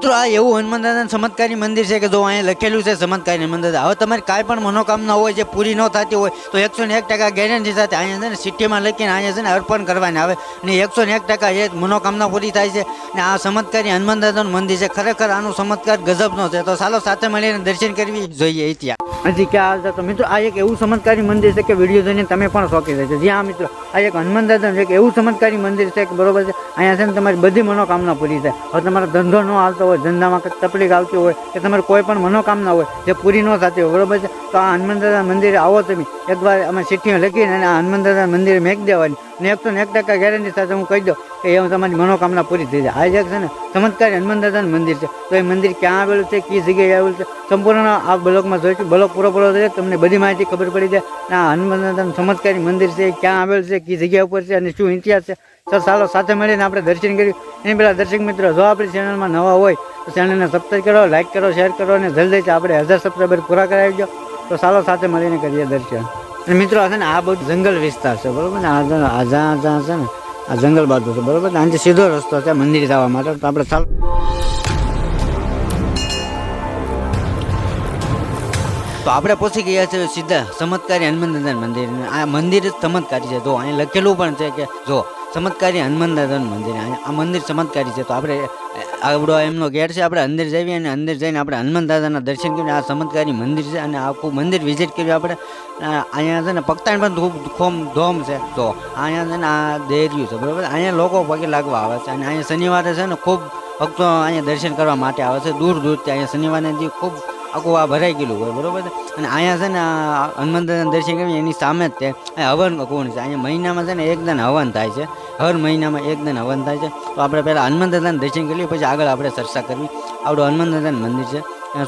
મિત્રો આ એવું હનુમાન દાદાનું ચમત્કારી મંદિર છે કે જો અહીંયા લખેલું છે ચમત્કારી મંદિર. હવે તમારી કાંઈ પણ મનોકામના હોય, જે પૂરી ન થતી હોય, તો એકસો ને એક ટકા ગેરંટી સાથે અહીંયા છે ને સિટીમાં લખીને અહીંયા છે ને અર્પણ કરવાની આવે. ને એકસો ને એક ટકા એ મનોકામના પૂરી થાય છે ને આ ચમત્કારી હનુમાન દાદાનું મંદિર છે, ખરેખર આનું ચમત્કાર ગજબનો છે. તો ચાલો સાથે મળીને દર્શન કરવી જોઈએ ત્યાં હજી ક્યાં આવતા તો મિત્રો આ એક એવું ચમત્કારી મંદિર છે કે વીડિયો જોઈને તમે પણ શોખી રહેજો જી હા મિત્રો, આ એક હનુમાન દાદાનું એક એવું ચમત્કારી મંદિર છે કે બરોબર છે? અહીંયા છે ને તમારી બધી મનોકામના પૂરી થાય. હવે તમારો ધંધો ન આવતો હોય, ધંધામાં કંઈક તકલીફ આવતી હોય, કે તમારે કોઈ પણ મનોકામના હોય, જે પૂરી ન થતી હોય, બરોબર છે? તો આ હનુમાન મંદિરે આવો તમે. એકવાર અમે ચિઠ્ઠીઓ લખીને અને આ હનુમાન દાદા મંદિરે મેક દેવાની. ને તો ને એક ટકા ગેરંટી સાથે હું કહી દઉં કે એ તમારી મનોકામના પૂરી થઈ જાય. આ જે છે ને ચમત્કારી હનુમાન મંદિર છે. તો એ મંદિર ક્યાં આવેલું છે, કઈ જગ્યાએ આવેલું છે, સંપૂર્ણ આ બ્લોકમાં જોઈશું. બ્લોક પૂરો પૂરો થશે તમને બધી માહિતી ખબર પડી જાય. આ હનુમાન દાદાનું ચમત્કારી મંદિર છે ક્યાં આવેલું છે, કઈ જગ્યા ઉપર છે અને શું ઇતિહાસ છે તો ચાલો, સાથે મળીને આપણે દર્શન કર્યું. એની પહેલાં દર્શક મિત્રો, જો આપણી ચેનલમાં નવા હોય, તો ચેનલને સબસ્ક્રાઈબ કરો લાઇક કરો શેર કરો અને જલ્દીથી આપણે હજાર સબસ્ક્રાઈબર પૂરા કરાવી દો. તો ચાલો, સાથે મળીને કરીએ દર્શન. અને મિત્રો છે ને, આ બધું જંગલ વિસ્તાર છે, બરાબર ને? આ જ્યાં- જ્યાં છે ને, આ જંગલ બાજુ છે, બરાબર ને? આનાથી સીધો રસ્તો છે, મંદિર જવા માટે. તો આપણે ચાલો. તો આપણે પહોંચી ગયા છે સીધા ચમત્કારી હનુમાન મંદિર આ મંદિર જ ચમત્કારી છે. જો અહીં લખેલું પણ છે કે જો ચમત્કારી હનુમાન દાદાનું મંદિર આ મંદિર ચમત્કારી છે. તો આપણે, આવડો એમનો ગેટ છે. આપણે અંદર જઈએ અને અંદર જઈને આપણે હનુમાન દાદાના દર્શન કરીને આ ચમત્કારી મંદિર છે અને આખું મંદિર વિઝિટ કર્યું આપણે. અહીંયા છે ને પગતાણ પણ ખૂબ ખોમ ધોમ છે. તો અહીંયા છે ને આ દેર્યું છે. બરાબર? અહીંયા લોકો પગે લાગવા આવે છે. અને અહીંયા શનિવારે છે ને ખૂબ ભક્તો અહીંયા દર્શન કરવા માટે આવે છે. દૂર દૂરથી અહીંયા શનિવારે ખૂબ આખું આ ભરાઈ ગયેલું હોય, બરોબર છે? અને અહીંયા છે ને દાદાના દર્શન કરીએ એની સામે જ તે હવન કોણ છે. અહીંયા મહિનામાં છે ને એક દન હવન થાય છે. હર મહિનામાં એક દન હવન થાય છે. તો આપણે પહેલાં હનુમાન દાદાના દર્શન લઈએ, પછી આગળ આપણે ચર્ચા કરવી. આપણું દાદાનું મંદિર છે.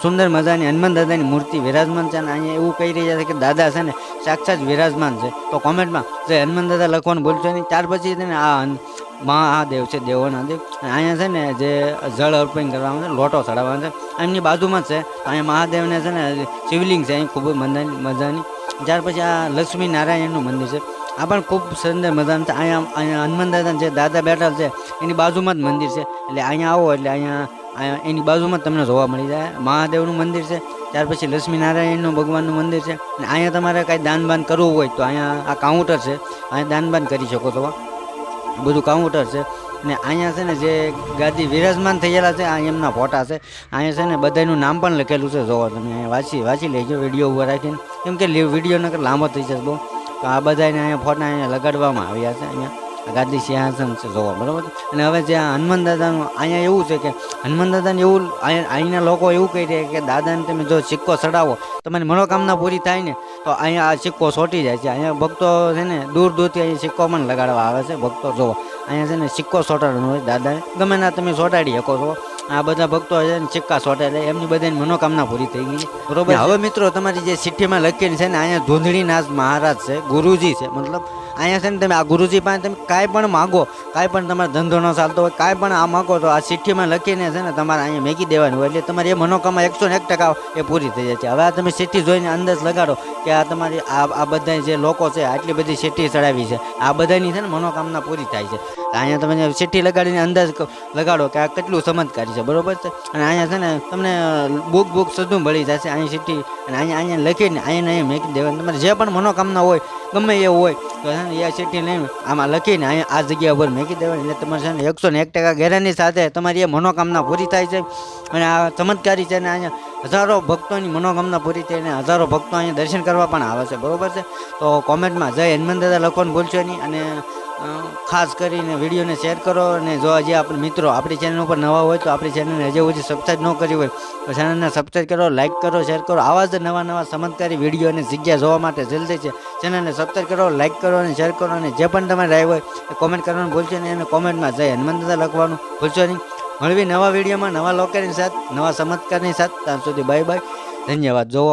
સુંદર મજાની હનુમાન દાદાની મૂર્તિ વિરાજમાન છે. અને અહીંયા એવું કહી રહ્યા છે કે દાદા છે ને સાક્ષાત વિરાજમાન છે. તો કોમેન્ટમાં જે હનુમાન દાદા લખવાનું ભૂલશો નહીં. ત્યાર પછી છે ને આ મહાદેવ છે દેવોના દેવ અહીંયા છે ને જે જળ અર્પણ કરવામાં છે, લોટો ચડાવવાનો છે. એમની બાજુમાં જ છે. અહીંયા મહાદેવને છે ને શિવલિંગ છે, અહીં ખૂબ મજાની મજાની. ત્યાર પછી આ લક્ષ્મી નારાયણનું મંદિર છે. આ પણ ખૂબ સુંદર મજાનું છે. અહીંયા અહીંયા હનુમાન દાદા જે દાદા બેઠા છે, એની બાજુમાં જ મંદિર છે. એટલે અહીંયા આવો, એટલે અહીંયા અહીંયા એની બાજુમાં જ તમને જોવા મળી જાય. મહાદેવનું મંદિર છે. ત્યાર પછી લક્ષ્મી નારાયણનું ભગવાનનું મંદિર છે. અને અહીંયા તમારે કાંઈ દાન બાન કરવું હોય તો અહીંયા આ કાઉન્ટર છે. અહીંયા દાન બાન કરી શકો છો. બધું કાઉન્ટર છે. ને અહીંયા છે ને જે ગાદી વિરાજમાન થયેલા છે, આ એમના ફોટા છે. અહીંયા છે ને બધાનું નામ પણ લખેલું છે, જોવો તમે. અહીંયા વાંચી વાંચી લેજો વીડિયો ઊભો રાખીને. કેમ કે વીડિયો નકર લાંબો થઈ જશે બહુ. તો આ બધાને અહીંયા ફોટા અહીંયા લગાડવામાં આવ્યા છે અહીંયા. ગાદી સિંહાસન છે જોવા બરાબર? અને હવે જે આ હનુમાન દાદાનું અહીંયા એવું છે કે હનુમાન દાદાને એવું અહીંના લોકો એવું કહી રહ્યા કે દાદાને તમે જો સિક્કો ચડાવો તમારી મનોકામના પૂરી થાય ને તો અહીંયા આ સિક્કો સોટી જાય છે. અહીંયા ભક્તો છે ને દૂર દૂરથી અહીંયા સિક્કો પણ લગાડવા આવે છે ભક્તો જોવો. અહીંયા છે ને સિક્કો સોટાડવાનો હોય દાદાને. ગમે ના તમે સોટાડી શકો છો આ બધા ભક્તો છે ને સિક્કા ચોંટાડે એમની બધાની મનોકામના પૂરી થઈ ગઈ બરોબર? હવે મિત્રો તમારી જે સિટીમાં લખીને છે ને અહીંયા ધૂંધળીનાથ મહારાજ છે ગુરુજી છે મતલબ અહીંયા છે ને તમે આ ગુરુજી પાસે તમે કાંઈ પણ માગો, કાંઈ પણ તમારો ધંધો ન ચાલતો હોય, કાંઈ પણ આ માગો તો આ સિઠ્ઠીમાં લખીને છે ને તમારે અહીંયા મેકી દેવાની હોય. એટલે તમારી એ મનોકામના એકસો ને એક ટકા એ પૂરી થઈ જાય છે. હવે આ તમે સિઠ્ઠી જોઈને અંદાજ લગાડો કે આ તમારી આ આ બધા જે લોકો છે, આટલી બધી સિઠ્ઠી ચડાવી છે, આ બધાની છે ને મનોકામના પૂરી થાય છે. અહીંયા તમે સિઠ્ઠી લગાડીને અંદાજ લગાડો કે આ કેટલું ચમત્કારી છે, બરાબર છે? અને અહીંયા છે ને તમને બુક બુક સધું મળી જશે, અહીંયા સિઠ્ઠી અને અહીંયા અહીંયા લખીને, અહીંયા અહીંયા મેકી દેવાની. તમારે જે પણ મનોકામના હોય, ગમે એ હોય તો છે ને, એ સિઠ્ઠી લઈને આમાં લખીને અહીંયા આ જગ્યા ઉપર મેકી દેવાની. એટલે તમારે છે ને એકસો ને એક ટકા ગેરંટી સાથે તમારી એ મનોકામના પૂરી થાય છે. અને આ ચમત્કારી છે ને અહીંયા હજારો ભક્તોની મનોકામના પૂરી થઈને હજારો ભક્તો અહીંયા દર્શન કરવા પણ આવે છે. બરોબર છે? તો કોમેન્ટમાં જય હનુમાન દાદા લખવાનું ભૂલશો નહીં. અને ખાસ કરીને વિડીયોને શેર કરો અને જો હજી આપણે મિત્રો આપણી ચેનલ ઉપર નવા હોય તો આપણી ચેનલને હજી સુધી સબસ્ક્રાઈબ ન કરી હોય તો ચેનલને સબસ્ક્રાઈબ કરો લાઇક કરો શેર કરો. આવા જ નવા નવા ચમત્કારી વીડિયો અને જગ્યા જોવા માટે જલ્દી છે ચેનલને સબસ્ક્રાઈબ કરો લાઇક કરો અને શેર કરો અને જે પણ તમારે રાય હોય એ કોમેન્ટ કરવાનું ભૂલશો નહીં અને કોમેન્ટમાં જય હનુમંતતા લખવાનું ભૂલશો નહીં. મળવી નવા વિડીયોમાં નવા લોકેશની સાથે, નવા ચમત્કારની સાથે. ત્યાં સુધી બાય બાય ધન્યવાદ. જોવો